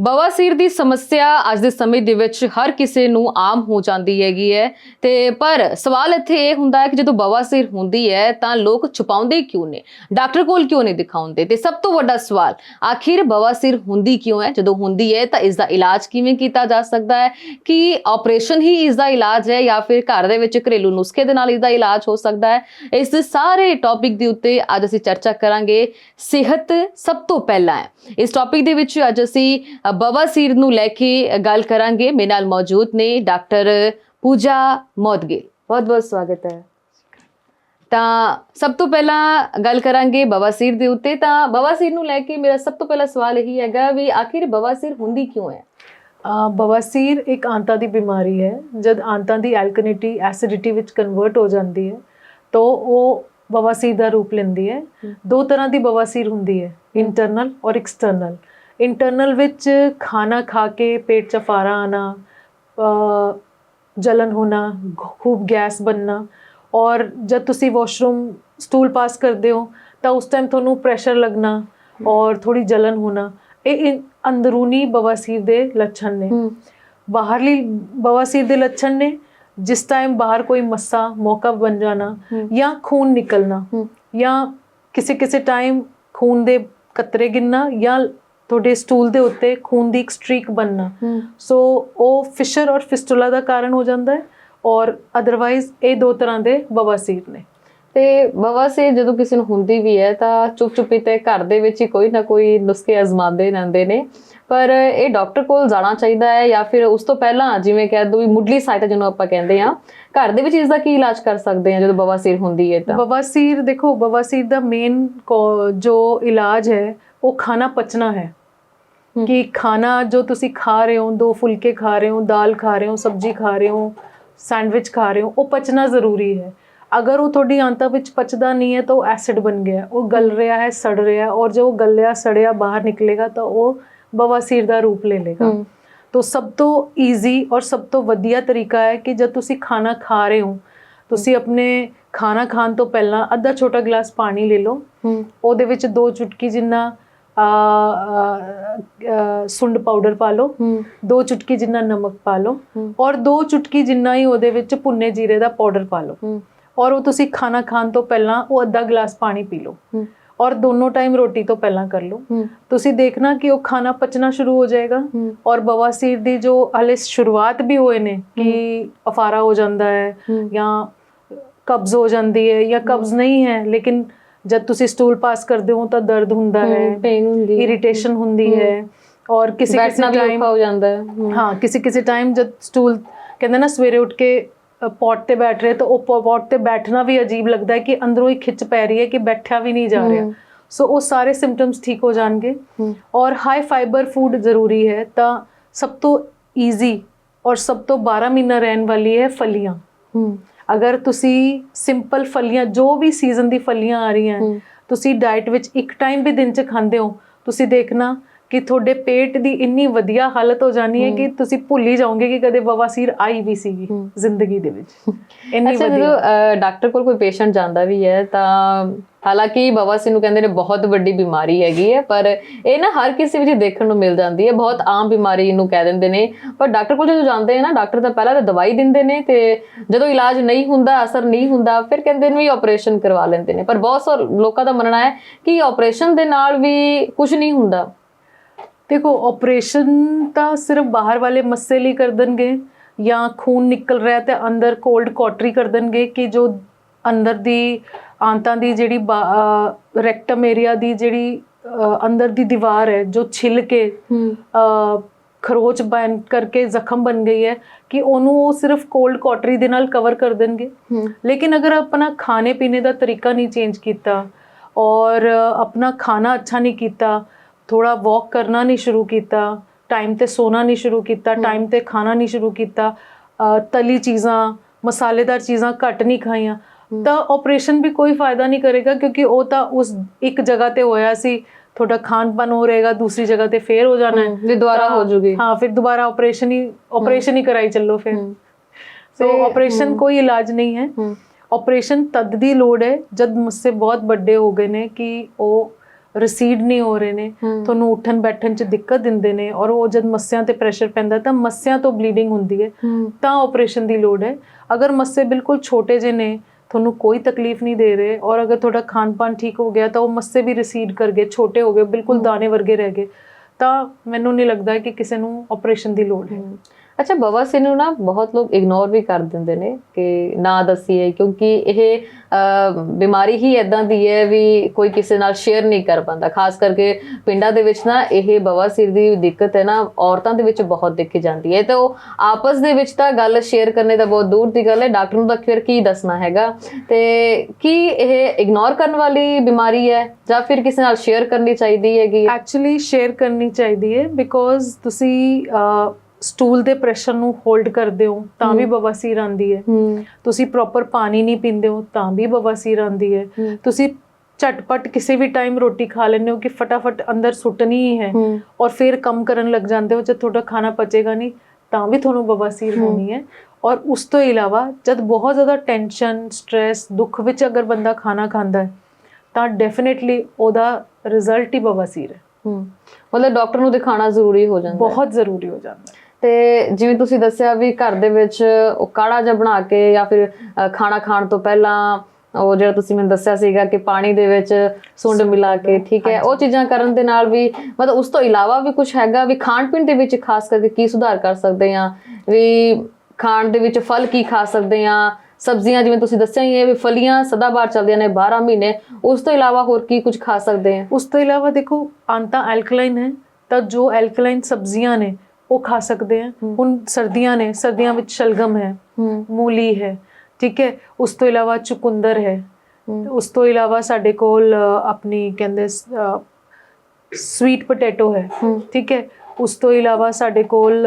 ਬਵਾਸੀਰ ਦੀ ਸਮੱਸਿਆ ਅੱਜ ਦੇ ਸਮੇਂ ਦੇ ਵਿੱਚ ਹਰ ਕਿਸੇ ਨੂੰ ਆਮ ਹੋ ਜਾਂਦੀ ਹੈਗੀ ਹੈ। ਤੇ ਪਰ ਸਵਾਲ ਇੱਥੇ ਇਹ ਹੁੰਦਾ ਹੈ ਕਿ ਜਦੋਂ ਬਵਾਸੀਰ ਹੁੰਦੀ ਹੈ ਤਾਂ ਲੋਕ ਛੁਪਾਉਂਦੇ ਕਿਉਂ ਨੇ? ਡਾਕਟਰ ਕੋਲ ਕਿਉਂ ਨਹੀਂ ਦਿਖਾਉਂਦੇ? ਤੇ ਸਭ ਤੋਂ ਵੱਡਾ ਸਵਾਲ, ਆਖਿਰ ਬਵਾਸੀਰ ਹੁੰਦੀ ਕਿਉਂ ਹੈ? ਜਦੋਂ ਹੁੰਦੀ ਹੈ ਤਾਂ ਇਸ ਦਾ ਇਲਾਜ ਕਿਵੇਂ ਕੀਤਾ ਜਾ ਸਕਦਾ ਹੈ? ਕਿ ਆਪਰੇਸ਼ਨ ਹੀ ਇਸ ਦਾ ਇਲਾਜ ਹੈ ਜਾਂ ਫਿਰ ਘਰ ਦੇ ਵਿੱਚ ਘਰੇਲੂ ਨੁਸਖੇ ਦੇ ਨਾਲ ਇਸ ਦਾ ਇਲਾਜ ਹੋ ਸਕਦਾ ਹੈ? ਇਸ ਸਾਰੇ ਟੌਪਿਕ ਦੇ ਉੱਤੇ ਅੱਜ ਅਸੀਂ ਚਰਚਾ ਕਰਾਂਗੇ। ਸਿਹਤ ਸਭ ਤੋਂ ਪਹਿਲਾਂ ਹੈ। ਇਸ ਟੌਪਿਕ ਦੇ ਵਿੱਚ ਅੱਜ ਅਸੀਂ ਬਵਾਸੀਰ ਨੂੰ ਲੈ ਕੇ ਗੱਲ ਕਰਾਂਗੇ। ਮੇਰੇ ਨਾਲ ਮੌਜੂਦ ਨੇ ਡਾਕਟਰ ਪੂਜਾ ਮੋਦਗਿਲ ਬਹੁਤ ਬਹੁਤ ਸਵਾਗਤ ਹੈ। ਤਾਂ ਸਭ ਤੋਂ ਪਹਿਲਾਂ ਗੱਲ ਕਰਾਂਗੇ ਬਵਾਸੀਰ ਦੇ ਉੱਤੇ। ਤਾਂ ਬਵਾਸੀਰ ਨੂੰ ਲੈ ਕੇ ਮੇਰਾ ਸਭ ਤੋਂ ਪਹਿਲਾ ਸਵਾਲ ਇਹੀ ਹੈਗਾ ਵੀ ਆਖਿਰ ਬਵਾਸੀਰ ਹੁੰਦੀ ਕਿਉਂ ਹੈ? ਬਵਾਸੀਰ ਇੱਕ ਆਂਤਾਂ ਦੀ ਬਿਮਾਰੀ ਹੈ। ਜਦ ਆਂਤਾਂ ਦੀ ਐਲਕਲਿਨਿਟੀ ਐਸਿਡਿਟੀ ਵਿੱਚ ਕਨਵਰਟ ਹੋ ਜਾਂਦੀ ਹੈ ਤਾਂ ਉਹ ਬਵਾਸੀਰ ਦਾ ਰੂਪ ਲੈਂਦੀ ਹੈ। ਦੋ ਤਰ੍ਹਾਂ ਦੀ ਬਵਾਸੀਰ ਹੁੰਦੀ ਹੈ ਇੰਟਰਨਲ ਔਰ ਐਕਸਟਰਨਲ ਇੰਟਰਨਲ ਵਿੱਚ ਖਾਣਾ ਖਾ ਕੇ ਪੇਟ 'ਚ ਫਾਰਾ ਆਣਾ ਜਲਨ ਹੋਣਾ ਖੂਬ ਗੈਸ ਬਣਨਾ ਔਰ ਜਦ ਤੁਸੀਂ ਵਾਸ਼ਰੂਮ ਸਟੂਲ ਪਾਸ ਕਰਦੇ ਹੋ ਤਾਂ ਉਸ ਟਾਈਮ ਤੁਹਾਨੂੰ ਪ੍ਰੈਸ਼ਰ ਲੱਗਣਾ ਔਰ ਥੋੜੀ ਜਲਨ ਹੋਣਾ ਇਹ ਅੰਦਰੂਨੀ ਬਵਾਸੀਰ ਦੇ ਲੱਛਣ ਨੇ ਬਾਹਰਲੀ ਬਵਾਸੀਰ ਦੇ ਲੱਛਣ ਨੇ ਜਿਸ ਟਾਈਮ ਬਾਹਰ ਕੋਈ ਮੱਸਾ ਮੌਕਾ ਬਣ ਜਾਣਾ। ਜਾਂ ਖੂਨ ਨਿਕਲਣਾ। ਜਾਂ ਕਿਸੇ ਕਿਸੇ ਟਾਈਮ ਖੂਨ ਦੇ ਕਤਰੇ ਗਿਰਨਾ ਜਾਂ ਤੁਹਾਡੇ ਸਟੂਲ ਦੇ ਉੱਤੇ ਖੂਨ ਦੀ ਇੱਕ ਸਟ੍ਰੀਕ ਬਣਨਾ। ਸੋ ਉਹ ਫਿਸ਼ਰ ਔਰ ਫਿਸਟੂਲਾ ਦਾ ਕਾਰਨ ਹੋ ਜਾਂਦਾ ਹੈ ਔਰ ਅਦਰਵਾਈਜ਼ ਇਹ ਦੋ ਤਰ੍ਹਾਂ ਦੇ ਬਵਾਸੀਰ ਨੇ। ਤੇ ਬਵਾਸੀਰ ਜਦੋਂ ਕਿਸੇ ਨੂੰ ਹੁੰਦੀ ਵੀ ਹੈ ਤਾਂ ਚੁੱਪ ਚੁੱਪੀ ਤੇ ਘਰ ਦੇ ਵਿੱਚ ਹੀ ਕੋਈ ਨਾ ਕੋਈ ਨੁਸਖੇ ਅਜ਼ਮਾਉਂਦੇ ਰਹਿੰਦੇ ਨੇ। ਪਰ ਇਹ ਡਾਕਟਰ ਕੋਲ ਜਾਣਾ ਚਾਹੀਦਾ ਹੈ ਜਾਂ ਫਿਰ ਉਸ ਤੋਂ ਪਹਿਲਾਂ ਜਿਵੇਂ ਕਹਿ ਦੋ ਵੀ ਮੁੱਢਲੀ ਸਹਾਇਤਾ ਜਿਹਨੂੰ ਆਪਾਂ ਕਹਿੰਦੇ ਆ ਘਰ ਦੇ ਵਿੱਚ ਇਸ ਦਾ ਕੀ ਇਲਾਜ ਕਰ ਸਕਦੇ ਆ ਜਦੋਂ ਬਵਾਸੀਰ ਹੁੰਦੀ ਹੈ ਤਾਂ? ਬਵਾਸੀਰ ਦੇਖੋ ਬਵਾਸੀਰ ਦਾ ਮੇਨ ਜੋ ਇਲਾਜ ਹੈ ਉਹ ਖਾਣਾ ਪਚਣਾ ਹੈ। ਕਿ ਖਾਣਾ ਜੋ ਤੁਸੀਂ ਖਾ ਰਹੇ ਹੋ ਦੋ ਫੁਲਕੇ ਖਾ ਰਹੇ ਹੋ ਦਾਲ ਖਾ ਰਹੇ ਹੋ ਸਬਜ਼ੀ ਖਾ ਰਹੇ ਹੋ ਸੈਂਡਵਿਚ ਖਾ ਰਹੇ ਹੋ ਉਹ ਪਚਣਾ ਜ਼ਰੂਰੀ ਹੈ। ਅਗਰ ਉਹ ਤੁਹਾਡੀ ਆਂਤਾਂ ਵਿੱਚ ਪਚਦਾ ਨਹੀਂ ਹੈ ਤਾਂ ਉਹ ਐਸਿਡ ਬਣ ਗਿਆ ਉਹ ਗਲ ਰਿਹਾ ਹੈ ਸੜ ਰਿਹਾ ਹੈ ਔਰ ਜੋ ਉਹ ਗਲਿਆ ਸੜਿਆ ਬਾਹਰ ਨਿਕਲੇਗਾ ਤਾਂ ਉਹ ਬਵਾਸੀਰ ਦਾ ਰੂਪ ਲੈ ਲੇਗਾ। ਤੋ ਸਭ ਤੋਂ ਈਜ਼ੀ ਔਰ ਸਭ ਤੋਂ ਵਧੀਆ ਤਰੀਕਾ ਹੈ ਕਿ ਜਦ ਤੁਸੀਂ ਖਾਣਾ ਖਾ ਰਹੇ ਹੋ ਤੁਸੀਂ ਆਪਣੇ ਖਾਣਾ ਖਾਣ ਤੋਂ ਪਹਿਲਾਂ ਅੱਧਾ ਛੋਟਾ ਗਲਾਸ ਪਾਣੀ ਲੈ ਲਓ। ਉਹਦੇ ਵਿੱਚ ਦੋ ਚੁਟਕੀ ਜਿੰਨਾ ਸੁੰਡ ਪਾਊਡਰ ਪਾ ਲਓ ਦੋ ਚੁਟਕੀ ਜਿੰਨਾ ਨਮਕ ਪਾ ਲਓ ਔਰ ਦੋ ਚੁਟਕੀ ਜਿੰਨਾ ਹੀ ਉਹਦੇ ਵਿੱਚ ਭੁੰਨੇ ਜੀਰੇ ਦਾ ਪਾਊਡਰ ਪਾ ਲਓ। ਔਰ ਉਹ ਤੁਸੀਂ ਖਾਣਾ ਖਾਣ ਤੋਂ ਪਹਿਲਾਂ ਉਹ ਅੱਧਾ ਗਲਾਸ ਪਾਣੀ ਪੀ ਲਓ। ਔਰ ਦੋਨੋਂ ਟਾਈਮ ਰੋਟੀ ਤੋਂ ਪਹਿਲਾਂ ਕਰ ਲਓ। ਤੁਸੀਂ ਦੇਖਣਾ ਕਿ ਉਹ ਖਾਣਾ ਪਚਣਾ ਸ਼ੁਰੂ ਹੋ ਜਾਏਗਾ। ਔਰ ਬਵਾਸੀਰ ਦੀ ਜੋ ਹਲੇ ਸ਼ੁਰੂਆਤ ਵੀ ਹੋਏ ਨੇ ਕਿ ਅਫਾਰਾ ਹੋ ਜਾਂਦਾ ਹੈ ਜਾਂ ਕਬਜ਼ ਹੋ ਜਾਂਦੀ ਹੈ ਜਾਂ ਕਬਜ਼ ਨਹੀਂ ਹੈ ਲੇਕਿਨ ਜਦ ਤੁਸੀਂ ਸਟੂਲ ਪਾਸ ਕਰਦੇ ਹੋ ਤਾਂ ਦਰਦ ਹੁੰਦਾ ਹੈ ਹਮ, pain ਹੁੰਦੀ ਹੈ। ਇਰੀਟੇਸ਼ਨ ਹੁੰਦੀ ਹੈ ਔਰ ਕਿਸੇ ਕਿਸੇ ਬੈਠਣਾ ਵੀ ਟਾਈਮ ਔਖਾ ਹੋ ਜਾਂਦਾ ਹੈ ਹਮ, ਹਾਂ ਕਿਸੇ ਕਿਸੇ ਟਾਈਮ ਜਦ ਸਟੂਲ ਕਹਿੰਦੇ ਨਾ ਸਵੇਰੇ ਉੱਠ ਕੇ ਪੌਟ ਤੇ ਬੈਠ ਰਹੇ ਤਾਂ ਉਹ ਪੌਟ ਤੇ ਬੈਠਣਾ ਵੀ ਅਜੀਬ ਲੱਗਦਾ ਹੈ ਕਿ ਅੰਦਰੋਂ ਹੀ ਖਿੱਚ ਪੈ ਰਹੀ ਹੈ ਕਿ ਬੈਠਿਆ ਵੀ ਨਹੀਂ ਜਾ ਰਿਹਾ ਹਮ। ਸੋ ਉਹ ਸਾਰੇ ਸਿੰਪਟਮਸ ਠੀਕ ਹੋ ਜਾਣਗੇ ਹਮ, ਔਰ ਹਾਈ ਫਾਈਬਰ ਫੂਡ ਜ਼ਰੂਰੀ ਹੈ ਤਾਂ ਸਭ ਤੋਂ ਈਜ਼ੀ ਔਰ ਸਭ ਤੋਂ 12 ਮਹੀਨਾ ਰਹਿਣ ਵਾਲੀ ਹੈ ਫਲੀਆਂ ਹਮ, ਅਗਰ ਤੁਸੀਂ ਸਿੰਪਲ ਫਲੀਆਂ ਜੋ ਵੀ ਸੀਜ਼ਨ ਦੀ ਫਲੀਆਂ ਆ ਰਹੀਆਂ। ਤੁਸੀਂ ਡਾਈਟ ਵਿੱਚ ਇੱਕ ਟਾਈਮ ਵੀ ਦਿਨ 'ਚ ਖਾਂਦੇ ਹੋ ਤੁਸੀਂ ਦੇਖਣਾ ਕਿ ਤੁਹਾਡੇ ਪੇਟ ਦੀ ਇੰਨੀ ਵਧੀਆ ਹਾਲਤ ਹੋ ਜਾਣੀ ਹੈ ਕਿ ਤੁਸੀਂ ਭੁੱਲ ਹੀ ਜਾਓਗੇ ਕਿ ਕਦੇ ਬਵਾਸੀਰ ਆਈ ਵੀ ਸੀਗੀ। ਜ਼ਿੰਦਗੀ ਦੇ ਵਿੱਚ ਇੰਨੀ ਅੱਛਾ ਜਦੋਂ ਵਧੀਆ ਡਾਕਟਰ ਕੋਲ ਕੋਈ ਪੇਸ਼ੈਂਟ ਜਾਂਦਾ ਵੀ ਹੈ ਤਾਂ ਹਾਲਾਂਕਿ ਬਵਾਸੀਰ ਨੂੰ ਕਹਿੰਦੇ ਨੇ ਬਹੁਤ ਵੱਡੀ ਬਿਮਾਰੀ ਹੈਗੀ ਹੈ, ਪਰ ਇਹ ਨਾ ਹਰ ਕਿਸੇ ਵਿੱਚ ਦੇਖਣ ਨੂੰ ਮਿਲ ਜਾਂਦੀ ਹੈ, ਬਹੁਤ ਆਮ ਬਿਮਾਰੀ ਇਹਨੂੰ ਕਹਿ ਦਿੰਦੇ ਨੇ। ਪਰ ਡਾਕਟਰ ਕੋਲ ਜਦੋਂ ਜਾਂਦੇ ਆ ਨਾ, ਡਾਕਟਰ ਤਾਂ ਪਹਿਲਾਂ ਤਾਂ ਦਵਾਈ ਦਿੰਦੇ ਨੇ ਤੇ ਜਦੋਂ ਇਲਾਜ ਨਹੀਂ ਹੁੰਦਾ, ਅਸਰ ਨਹੀਂ ਹੁੰਦਾ, ਫਿਰ ਕਹਿੰਦੇ ਨੇ ਵੀ ਆਪਰੇਸ਼ਨ ਕਰਵਾ ਲੈਂਦੇ ਨੇ। ਪਰ ਬਹੁਤ ਸਾਰੇ ਲੋਕਾਂ ਦਾ ਮੰਨਣਾ ਹੈ ਕਿ ਆਪਰੇਸ਼ਨ ਦੇ ਨਾਲ ਵੀ ਕੁਝ ਨਹੀਂ ਹੁੰਦਾ। ਦੇਖੋ ਆਪਰੇਸ਼ਨ ਤਾਂ ਸਿਰਫ ਬਾਹਰ ਵਾਲੇ ਮੱਸੇ ਲਈ ਕਰ ਦੇਣਗੇ ਜਾਂ ਖੂਨ ਨਿਕਲ ਰਿਹਾ ਤੇ ਅੰਦਰ ਕੋਲਡ ਕਾਟਰੀ ਕਰ ਦੇਣਗੇ ਕਿ ਜੋ ਅੰਦਰ ਦੀ ਆਂਤਾਂ ਦੀ ਜਿਹੜੀ ਰੈਕਟਮ ਏਰੀਆ ਦੀ ਜਿਹੜੀ ਅੰਦਰ ਦੀ ਦੀਵਾਰ ਹੈ ਜੋ ਛਿੱਲ ਕੇ ਖਰੋਚ ਬਣ ਕਰਕੇ ਜ਼ਖਮ ਬਣ ਗਈ ਹੈ ਕਿ ਉਹਨੂੰ ਉਹ ਸਿਰਫ ਕੋਲਡ ਕਾਟਰੀ ਦੇ ਨਾਲ ਕਵਰ ਕਰ ਦੇਣਗੇ। ਲੇਕਿਨ ਅਗਰ ਆਪਣਾ ਖਾਣੇ ਪੀਣੇ ਦਾ ਤਰੀਕਾ ਨਹੀਂ ਚੇਂਜ ਕੀਤਾ ਔਰ ਆਪਣਾ ਖਾਣਾ ਅੱਛਾ ਨਹੀਂ ਕੀਤਾ ਥੋੜਾ ਵਾਕ ਕਰਨਾ ਨਹੀਂ ਸ਼ੁਰੂ ਕੀਤਾ ਟਾਈਮ ਤੇ ਸੋਣਾ ਨਹੀਂ ਸ਼ੁਰੂ ਕੀਤਾ ਟਾਈਮ ਤੇ ਖਾਣਾ ਨਹੀਂ ਸ਼ੁਰੂ ਕੀਤਾ ਤਲੀ ਚੀਜ਼ਾਂ ਮਸਾਲੇਦਾਰ ਚੀਜ਼ਾਂ ਘੱਟ ਨਹੀਂ ਖਾਈਆਂ ਤਾਂ ਆਪਰੇਸ਼ਨ ਵੀ ਕੋਈ ਫਾਇਦਾ ਨਹੀਂ ਕਰੇਗਾ ਕਿਉਂਕਿ ਉਹ ਤਾਂ ਉਸ ਇੱਕ ਜਗ੍ਹਾ ਤੇ ਹੋਇਆ ਸੀ ਤੁਹਾਡਾ ਖਾਣ ਪਾਨ ਹੋ ਰਹੇਗਾ ਦੂਸਰੀ ਜਗ੍ਹਾ ਤੇ ਫੇਰ ਹੋ ਜਾਣਾ ਹੈ। ਵੀ ਦੁਬਾਰਾ ਹੋ ਜੂਗੀ। ਹਾਂ ਫਿਰ ਦੁਬਾਰਾ ਆਪਰੇਸ਼ਨ ਹੀ ਆਪਰੇਸ਼ਨ ਹੀ ਕਰਾਈ ਚੱਲੋ ਫਿਰ। ਸੋ ਆਪਰੇਸ਼ਨ ਕੋਈ ਇਲਾਜ ਨਹੀਂ ਹੈ। ਆਪਰੇਸ਼ਨ ਤਦ ਦੀ ਲੋੜ ਹੈ ਜਦ ਮੁੱਸੇ ਬਹੁਤ ਵੱਡੇ ਹੋ ਗਏ ਨੇ ਕਿ ਉਹ ਰਸੀਡ ਨਹੀਂ ਹੋ ਰਹੇ ਨੇ। ਤੁਹਾਨੂੰ ਉੱਠਣ ਬੈਠਣ 'ਚ ਦਿੱਕਤ ਦਿੰਦੇ ਨੇ ਔਰ ਉਹ ਜਦ ਮੱਸਿਆਂ ਤੇ ਪ੍ਰੈਸ਼ਰ ਪੈਂਦਾ ਤਾਂ ਮੱਸਿਆਂ ਤੋਂ ਬਲੀਡਿੰਗ ਹੁੰਦੀ ਹੂੰ। ਤਾਂ ਆਪਰੇਸ਼ਨ ਦੀ ਲੋੜ ਹੈ। ਅਗਰ ਮੱਸੇ ਬਿਲਕੁਲ ਛੋਟੇ ਜਿਹੇ ਨੇ ਤੁਹਾਨੂੰ ਕੋਈ ਤਕਲੀਫ ਨਹੀਂ ਦੇ ਰਹੇ ਔਰ ਅਗਰ ਤੁਹਾਡਾ ਖਾਣ ਪਾਨ ਠੀਕ ਹੋ ਗਿਆ ਤਾਂ ਉਹ ਮੱਸੇ ਵੀ ਰਿਸੀਡ ਕਰ ਗਏ ਛੋਟੇ ਹੋ ਗਏ ਬਿਲਕੁਲ ਦਾਣੇ ਵਰਗੇ ਰਹਿ ਗਏ। ਤਾਂ ਮੈਨੂੰ ਨਹੀਂ ਲੱਗਦਾ ਕਿ ਕਿਸੇ ਨੂੰ ਆਪਰੇਸ਼ਨ ਦੀ ਲੋੜ ਹੈ। ਹਮ। ਅੱਛਾ ਬਵਾਸੀਰ ਨੂੰ ਨਾ ਬਹੁਤ ਲੋਕ ਇਗਨੋਰ ਵੀ ਕਰ ਦਿੰਦੇ ਨੇ ਕਿ ਨਾ ਦਸੀਏ, ਕਿਉਂਕਿ ਇਹ ਬਿਮਾਰੀ ਹੀ ਇਦਾਂ ਦੀ ਹੈ ਵੀ ਕੋਈ ਕਿਸੇ ਨਾਲ ਸ਼ੇਅਰ ਨਹੀਂ ਕਰ ਪਾਉਂਦਾ। ਖਾਸ ਕਰਕੇ ਪਿੰਡਾਂ ਦੇ ਵਿੱਚ ਨਾ ਇਹ ਬਵਾਸੀਰ ਦੀ ਦਿੱਕਤ ਹੈ ਨਾ, ਔਰਤਾਂ ਦੇ ਵਿੱਚ ਬਹੁਤ ਦੇਖੀ ਜਾਂਦੀ ਹੈ। ਤੇ ਉਹ ਆਪਸ ਦੇ ਵਿੱਚ ਤਾਂ ਗੱਲ ਸ਼ੇਅਰ ਕਰਨੇ ਦਾ ਬਹੁਤ ਦੂਰ ਦੀ ਗੱਲ ਹੈ, ਡਾਕਟਰ ਨੂੰ ਤਾਂ ਫਿਰ ਕੀ ਦੱਸਣਾ ਹੈਗਾ? ਤੇ ਕੀ ਇਹ ਇਗਨੋਰ ਕਰਨ ਵਾਲੀ ਬਿਮਾਰੀ ਹੈ, ਜਾਂ ਫਿਰ ਕਿਸੇ ਨਾਲ ਸ਼ੇਅਰ ਕਰਨੀ ਚਾਹੀਦੀ ਹੈਗੀ ਐਕਚੁਅਲੀ ਸ਼ੇਅਰ ਕਰਨੀ ਚਾਹੀਦੀ ਹੈ ਬਿਕੋਜ਼ ਤੁਸੀਂ ਸਟੂਲ ਦੇ ਪ੍ਰੈਸ਼ਰ ਨੂੰ ਹੋਲਡ ਕਰਦੇ ਹੋ ਤਾਂ ਵੀ ਬਵਾਸੀਰ ਆਂਦੀ ਹੈ। ਤੁਸੀਂ ਪ੍ਰੋਪਰ ਪਾਣੀ ਨਹੀਂ ਪੀਂਦੇ ਹੋ ਤਾਂ ਵੀ ਬਵਾਸੀਰ ਆਂਦੀ ਹੈ। ਤੁਸੀਂ ਝਟਪਟ ਕਿਸੇ ਵੀ ਟਾਈਮ ਰੋਟੀ ਖਾ ਲੈਂਦੇ ਹੋ ਕਿ ਫਟਾਫਟ ਅੰਦਰ ਸੁੱਟਣੀ ਹੀ ਔਰ ਫਿਰ ਕੰਮ ਕਰਨ ਲੱਗ ਜਾਂਦੇ ਹੋ ਜਦ ਤੁਹਾਡਾ ਖਾਣਾ ਪਚੇਗਾ ਨਹੀਂ ਤਾਂ ਵੀ ਤੁਹਾਨੂੰ ਬਵਾਸੀਰ। ਹੋਣੀ ਹੈ। ਔਰ ਉਸ ਤੋਂ ਇਲਾਵਾ ਜਦ ਬਹੁਤ ਜ਼ਿਆਦਾ ਟੈਨਸ਼ਨ ਸਟ्रेस ਦੁੱਖ ਵਿੱਚ ਅਗਰ ਬੰਦਾ ਖਾਣਾ ਖਾਂਦਾ ਹੈ ਤਾਂ ਡੈਫੀਨਿਟਲੀ ਉਹਦਾ ਰਿਜ਼ਲਟ ਹੀ ਬਵਾਸੀਰ ਹੈ। ਹੂੰ। ਮਤਲਬ ਡਾਕਟਰ ਨੂੰ ਦਿਖਾਣਾ ਜ਼ਰੂਰੀ ਹੋ ਜਾਂਦਾ ਹੈ। ਬਹੁਤ ਜ਼ਰੂਰੀ ਹੋ ਜਾਂਦਾ ਹੈ। ਤੇ ਜਿਵੇਂ ਤੁਸੀਂ ਦੱਸਿਆ ਵੀ ਘਰ ਦੇ ਵਿੱਚ ਉਹ ਕਾੜਾ ਜਿਹਾ ਬਣਾ ਕੇ ਜਾਂ ਫਿਰ ਖਾਣਾ ਖਾਣ ਤੋਂ ਪਹਿਲਾਂ ਉਹ ਜਿਹੜਾ ਤੁਸੀਂ ਮੈਨੂੰ ਦੱਸਿਆ ਸੀਗਾ ਕਿ ਪਾਣੀ ਦੇ ਵਿੱਚ ਸੁੰਡ ਮਿਲਾ ਕੇ ਠੀਕ ਹੈ ਉਹ ਚੀਜ਼ਾਂ ਕਰਨ ਦੇ ਨਾਲ ਵੀ ਮਤਲਬ ਉਸ ਤੋਂ ਇਲਾਵਾ ਵੀ ਕੁਝ ਹੈਗਾ ਵੀ ਖਾਣ ਪੀਣ ਦੇ ਵਿੱਚ ਖਾਸ ਕਰਕੇ ਕੀ ਸੁਧਾਰ ਕਰ ਸਕਦੇ ਆ ਵੀ ਖਾਣ ਦੇ ਵਿੱਚ ਫਲ ਕੀ ਖਾ ਸਕਦੇ ਆ ਸਬਜ਼ੀਆਂ ਜਿਵੇਂ ਤੁਸੀਂ ਦੱਸਿਆ ਹੀ ਹੈ ਵੀ ਫਲੀਆਂ ਸਦਾਬਹਾਰ ਚੱਲਦੀਆਂ ਨੇ 12 ਮਹੀਨੇ ਉਸ ਤੋਂ ਇਲਾਵਾ ਹੋਰ ਕੀ ਕੁਝ ਖਾ ਸਕਦੇ ਆ ਉਸ ਤੋਂ ਇਲਾਵਾ ਦੇਖੋ ਆਂਤਾ ਐਲਕਲਾਈਨ ਹੈ ਤਾਂ ਜੋ ਐਲਕਲਾਈਨ ਸਬਜ਼ੀਆਂ ਨੇ ਉਹ ਖਾ ਸਕਦੇ ਆ। ਹੁਣ ਸਰਦੀਆਂ ਨੇ ਸਰਦੀਆਂ ਵਿੱਚ ਸ਼ਲਗਮ ਹੈ ਮੂਲੀ ਹੈ ਠੀਕ ਹੈ? ਉਸ ਤੋਂ ਇਲਾਵਾ ਚੁਕੰਦਰ ਹੈ। ਉਸ ਤੋਂ ਇਲਾਵਾ ਸਾਡੇ ਕੋਲ ਆਪਣੀ ਕਹਿੰਦੇ ਸਵੀਟ ਪੋਟੈਟੋ ਹੈ ਠੀਕ ਹੈ? ਉਸ ਤੋਂ ਇਲਾਵਾ ਸਾਡੇ ਕੋਲ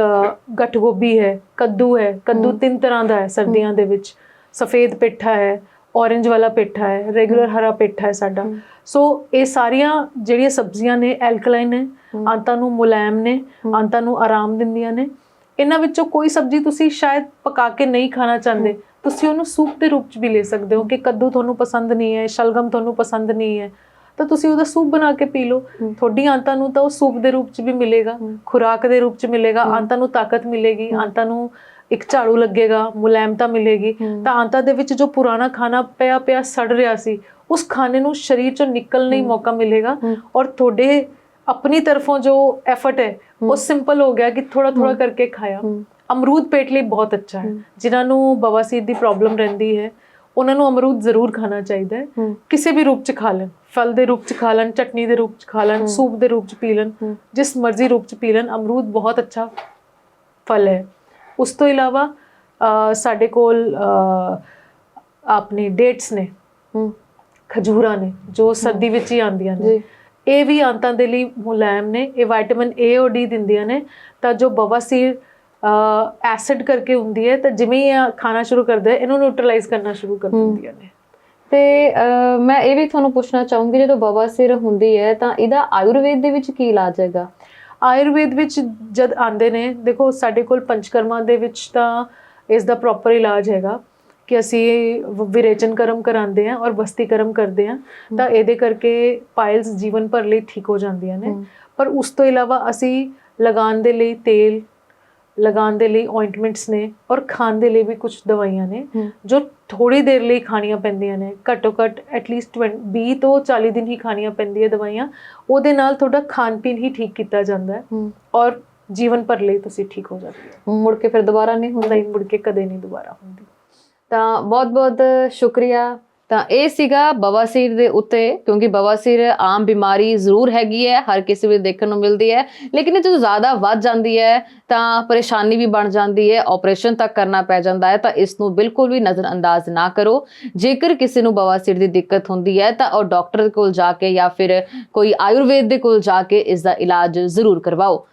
ਗੱਠ ਗੋਭੀ ਹੈ ਕੱਦੂ ਹੈ। ਕੱਦੂ ਤਿੰਨ ਤਰ੍ਹਾਂ ਦਾ ਹੈ ਸਰਦੀਆਂ ਦੇ ਵਿੱਚ। ਸਫੇਦ ਪੇਠਾ ਹੈ ਔਰੇਂਜ ਵਾਲਾ ਪੇਠਾ ਹੈ ਰੈਗੂਲਰ ਹਰਾ ਪੇਠਾ ਹੈ ਸਾਡਾ। ਸੋ ਇਹ ਸਾਰੀਆਂ ਜਿਹੜੀਆਂ ਸਬਜ਼ੀਆਂ ਨੇ ਐਲਕਲਾਈਨ ਨੇ ਆਂਤਾਂ ਨੂੰ ਮੁਲਾਇਮ ਨੇ ਆਂਤਾਂ ਨੂੰ ਆਰਾਮ ਦਿੰਦੀਆਂ ਨੇ। ਇਹਨਾਂ ਵਿੱਚੋਂ ਕੋਈ ਸਬਜ਼ੀ ਤੁਸੀਂ ਸ਼ਾਇਦ ਪਕਾ ਕੇ ਨਹੀਂ ਖਾਣਾ ਚਾਹੁੰਦੇ ਤੁਸੀਂ ਉਹਨੂੰ ਸੂਪ ਦੇ ਰੂਪ ਚ ਵੀ ਲੈ ਸਕਦੇ ਹੋ ਕਿ ਕੱਦੂ ਤੁਹਾਨੂੰ ਪਸੰਦ ਨਹੀਂ ਹੈ ਸ਼ਲਗਮ ਤੁਹਾਨੂੰ ਪਸੰਦ ਨਹੀਂ ਹੈ। ਤਾਂ ਤੁਸੀਂ ਉਹਦਾ ਸੂਪ ਬਣਾ ਕੇ ਪੀ ਲਓ। ਤੁਹਾਡੀ ਆਂਤਾਂ ਨੂੰ ਤਾਂ ਉਹ ਸੂਪ ਦੇ ਰੂਪ ਚ ਵੀ ਮਿਲੇਗਾ ਖੁਰਾਕ ਦੇ ਰੂਪ ਚ ਮਿਲੇਗਾ ਆਂਤਾਂ ਨੂੰ ਤਾਕਤ ਮਿਲੇਗੀ ਆਂਤਾਂ ਨੂੰ ਇੱਕ ਝਾੜੂ ਲੱਗੇਗਾ ਮੁਲਾਇਮਤਾ ਮਿਲੇਗੀ। ਤਾਂ ਆਂਤਾਂ ਦੇ ਵਿੱਚ ਜੋ ਪੁਰਾਣਾ ਖਾਣਾ ਪਿਆ ਪਿਆ ਸੜ ਰਿਹਾ ਸੀ ਉਸ ਖਾਣੇ ਨੂੰ ਸਰੀਰ ਚੋਂ ਨਿਕਲਣ ਲਈ ਮੌਕਾ ਮਿਲੇਗਾ। ਔਰ ਤੁਹਾਡੇ ਆਪਣੀ ਤਰਫੋਂ ਜੋ ਐਫਰਟ ਹੈ ਉਹ ਸਿੰਪਲ ਹੋ ਗਿਆ ਕਿ ਥੋੜਾ ਥੋੜਾ ਕਰਕੇ ਖਾਇਆ। ਅਮਰੂਦ ਪੇਟ ਲਈ ਬਹੁਤ ਅੱਛਾ ਹੈ। ਜਿਨ੍ਹਾਂ ਨੂੰ ਬਵਾਸੀਰ ਦੀ ਪ੍ਰੋਬਲਮ ਰਹਿੰਦੀ ਹੈ ਉਹਨਾਂ ਨੂੰ ਅਮਰੂਦ ਜ਼ਰੂਰ ਖਾਣਾ ਚਾਹੀਦਾ ਹੂੰ। ਕਿਸੇ ਵੀ ਰੂਪ ਚ ਖਾ ਲੈਣ। ਫਲ ਦੇ ਰੂਪ ਚ ਖਾ ਲੈਣ ਚਟਨੀ ਦੇ ਰੂਪ ਚ ਖਾ ਲੈਣ ਸੂਪ ਦੇ ਰੂਪ ਚ ਪੀ ਲੈਣ। ਜਿਸ ਮਰਜ਼ੀ ਰੂਪ ਚ ਪੀ ਲੈਣ ਅਮਰੂਦ ਬਹੁਤ ਅੱਛਾ ਫਲ ਹੈ। ਉਸ ਤੋਂ ਇਲਾਵਾ ਸਾਡੇ ਕੋਲ ਆਪਣੇ ਡੇਟਸ ਨੇ ਖਜੂਰਾਂ ਨੇ ਜੋ ਸਰਦੀ ਵਿੱਚ ਹੀ ਆਉਂਦੀਆਂ ਨੇ। ਇਹ ਵੀ ਆਂਤਾਂ ਦੇ ਲਈ ਮੁਲਾਇਮ ਨੇ ਇਹ ਵਿਟਾਮਿਨ ਏ ਔਰ ਡੀ ਦਿੰਦੀਆਂ ਨੇ। ਤਾਂ ਜੋ ਬਵਾਸੀਰ ਐਸਿਡ ਕਰਕੇ ਹੁੰਦੀ ਹੈ ਤਾਂ ਜਿਵੇਂ ਹੀ ਖਾਣਾ ਸ਼ੁਰੂ ਕਰਦਾ ਹੈ ਇਹਨੂੰ ਨਿਊਟਰਲਾਈਜ਼ ਕਰਨਾ ਸ਼ੁਰੂ ਕਰ ਦਿੰਦੀਆਂ ਨੇ। ਤੇ ਮੈਂ ਇਹ ਵੀ ਤੁਹਾਨੂੰ ਪੁੱਛਣਾ ਚਾਹੂੰਗੀ ਜਦੋਂ ਬਵਾਸੀਰ ਹੁੰਦੀ ਹੈ ਤਾਂ ਇਹਦਾ ਆਯੁਰਵੇਦ ਦੇ ਵਿੱਚ ਕੀ ਇਲਾਜ ਹੈਗਾ? ਆਯੁਰਵੇਦ ਵਿੱਚ ਜਦ ਆਂਦੇ ਨੇ ਦੇਖੋ ਸਾਡੇ ਕੋਲ ਪੰਚਕਰਮਾ ਦੇ ਵਿੱਚ ਤਾਂ ਇਸ ਦਾ ਪ੍ਰੋਪਰ ਇਲਾਜ ਹੈਗਾ ਕਿ ਅਸੀਂ ਵਿਰੇਚਨ ਕਰਮ ਕਰਾਉਂਦੇ ਹਾਂ ਔਰ ਬਸਤੀ ਕਰਮ ਕਰਦੇ ਹਾਂ ਤਾਂ ਇਹਦੇ ਕਰਕੇ ਪਾਇਲਸ ਜੀਵਨ ਭਰ ਲਈ ਠੀਕ ਹੋ ਜਾਂਦੀਆਂ ਨੇ। ਪਰ ਉਸ ਤੋਂ ਇਲਾਵਾ ਅਸੀਂ ਲਗਾਉਣ ਦੇ ਲਈ ਤੇਲ ਲਗਾਉਣ ਦੇ ਲਈ ਆਇੰਟਮੈਂਟਸ ਨੇ ਔਰ ਖਾਣ ਦੇ ਲਈ ਵੀ ਕੁਝ ਦਵਾਈਆਂ ਨੇ। ਜੋ ਥੋੜੀ ਦੇਰ ਲਈ ਖਾਣੀਆਂ ਪੈਂਦੀਆਂ ਨੇ ਘੱਟੋ ਘੱਟ ਐਟਲੀਸਟ 20 ਤੋਂ 40 ਦਿਨ ਹੀ ਖਾਣੀਆਂ ਪੈਂਦੀਆਂ ਦਵਾਈਆਂ ਉਹਦੇ ਨਾਲ ਤੁਹਾਡਾ ਖਾਣ ਪੀਣ ਹੀ ਠੀਕ ਕੀਤਾ ਜਾਂਦਾ ਹੈ ਔਰ ਜੀਵਨ ਭਰ ਲਈ ਤੁਸੀਂ ਠੀਕ ਹੋ ਜਾਂਦੇ ਹੋ। ਮੁੜ ਕੇ ਫਿਰ ਦੁਬਾਰਾ ਨਹੀਂ ਹੁੰਦਾ। ਨਹੀਂ ਮੁੜ ਕੇ ਕਦੇ ਨਹੀਂ ਦੁਬਾਰਾ ਹੁੰਦੀ। ਤਾਂ ਬਹੁਤ ਬਹੁਤ ਸ਼ੁਕਰੀਆ ਤਾਂ ਇਹ ਸੀਗਾ ਬਵਾਸੀਰ ਦੇ ਉੱਤੇ, ਕਿਉਂਕਿ ਬਵਾਸੀਰ ਆਮ ਬਿਮਾਰੀ ਜ਼ਰੂਰ ਹੈਗੀ ਹੈ, ਹਰ ਕਿਸੇ ਵਿੱਚ ਦੇਖਣ ਨੂੰ ਮਿਲਦੀ ਹੈ। ਲੇਕਿਨ ਇਹ ਜਦੋਂ ਜ਼ਿਆਦਾ ਵੱਧ ਜਾਂਦੀ ਹੈ, ਤਾਂ ਪਰੇਸ਼ਾਨੀ ਵੀ ਬਣ ਜਾਂਦੀ ਹੈ ਆਪਰੇਸ਼ਨ ਤੱਕ ਕਰਨਾ ਪੈ ਜਾਂਦਾ ਹੈ, ਤਾਂ ਇਸ ਨੂੰ ਬਿਲਕੁਲ ਵੀ ਨਜ਼ਰਅੰਦਾਜ਼ ਨਾ ਕਰੋ। ਜੇਕਰ ਕਿਸੇ ਨੂੰ ਬਵਾਸੀਰ ਦੀ ਦਿੱਕਤ ਹੁੰਦੀ ਹੈ, ਤਾਂ ਉਹ ਡਾਕਟਰ ਕੋਲ ਜਾ ਕੇ ਜਾਂ ਫਿਰ ਕੋਈ ਆਯੁਰਵੇਦ ਦੇ ਕੋਲ ਜਾ ਕੇ ਇਸ ਦਾ ਇਲਾਜ ਜ਼ਰੂਰ ਕਰਵਾਓ।